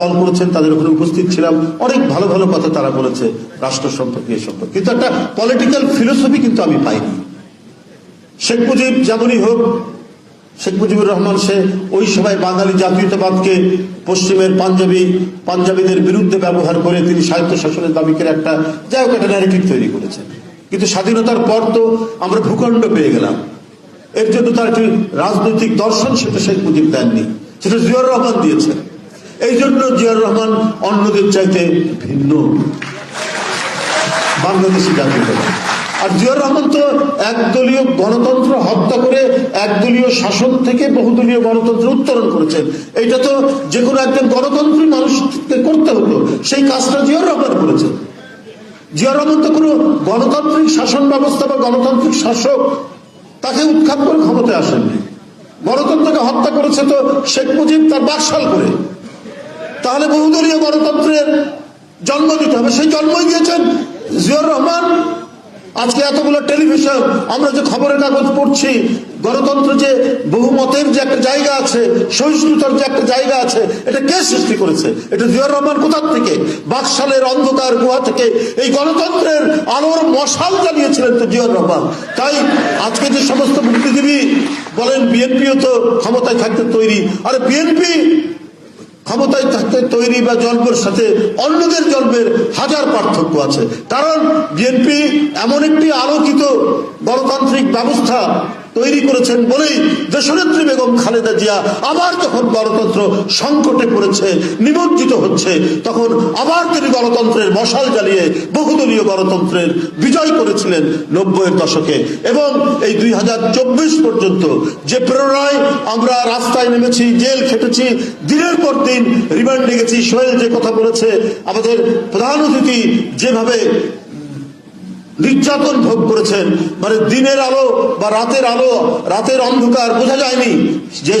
Call করেছেন, তাদের ওখানে উপস্থিত ছিলাম। অনেক ভালো ভালো কথা তারা বলেছে, রাষ্ট্র সম্পর্কে, এ সম্পর্কে। কিন্তু একটা পলিটিক্যাল ফিলোসফি কিন্তু আমি পাইনি। শেখ মুজিব যেমনই হোক, শেখ মুজিবুর রহমান, সে ওই সময় বাঙালি জাতীয়তাবাদকে পশ্চিমের পাঞ্জাবি, পাঞ্জাবিদের বিরুদ্ধে ব্যবহার করে তিনি সাহিত্য শাসনের দাবি করে একটা, যাই হোক, একটা ন্যারেটিভ তৈরি করেছেন। কিন্তু স্বাধীনতার পর তো আমরা ভূখণ্ড পেয়ে গেলাম। এর জন্য তার একটি রাজনৈতিক দর্শন সেটা শেখ মুজিব দেননি। সেটা জিয়াউর রহমান দিয়েছেন। এই জন্য জিয়াউর রহমান অন্যদের চাইতে ভিন্ন। বাংলাদেশি জাতীয়তাবাদ আর জিয়াউর রহমান তো একদলীয় গণতন্ত্র হত্যা করে একদলীয় শাসন থেকে বহুদলীয় গণতন্ত্র উত্তরণ করেছেন। এইটা তো যে কোনো একজন গণতন্ত্রী মানুষকে করতে হতো সেই কাজটা জিয়াউর রহমান করেছেন। জিয়াউর রহমান তো কোনো গণতান্ত্রিক শাসন ব্যবস্থা বা গণতান্ত্রিক শাসক তাকে উৎখাত করে ক্ষমতায় আসেননি। গণতন্ত্রকে হত্যা করেছে তো শেখ মুজিব তার বাকশাল করে। তাহলে বহুদলীয় গণতন্ত্রের জন্ম দিতে হবে। সেই জন্মই দিয়েছেন জিয়র রহমান। আজকে এতগুলো টেলিভিশন, আমরা যে খবরের কাগজ পড়ছি, গণতন্ত্র যে বহুমতের যে একটা জায়গা আছে, সহিষ্ণুতার যে একটা জায়গা আছে, এটা কে সৃষ্টি করেছে? এটা জিয়র রহমান কোথার থেকে? বাকশালের অন্ধকার গুহা থেকে। এই গণতন্ত্রের আলোর মশাল জ্বালিয়েছিলেন তো জিয়র রহমান। তাই আজকে যে সমস্ত বুদ্ধিজীবী বলেন, বিএনপিও তো ক্ষমতায় থাকতে তৈরি। আর বিএনপি ক্ষমতায় থাকতে তৈরি বা জল্পের সাথে অন্যদের জল্পের হাজার পার্থক্য আছে। কারণ বিএনপি এমন একটি আলোকিত গণতান্ত্রিক ব্যবস্থা তৈরি করেছেন বলেই দেশনেত্রী বেগম খালেদা জিয়া আবার যখন গণতন্ত্র সংকটে পড়েছে, নিমজ্জিত হচ্ছে, তখন আবার তিনি গণতন্ত্রের মশাল জ্বালিয়ে বহুদলীয় গণতন্ত্রের বিজয় করেছিলেন নব্বইয়ের দশকে। এবং এই দুই হাজার চব্বিশ পর্যন্ত যে প্রেরণায় আমরা রাস্তায় নেমেছি, জেল খেটেছি, দিনের পর দিন রিমান্ডে গেছি, সোহেল যে কথা বলেছে, আমাদের প্রধান অতিথি যেভাবে নির্যাতন ভোগ করেছেন। মানে দিনের আলো বা রাতের আলো রাতের অন্ধকার বোঝা যায়নি। যে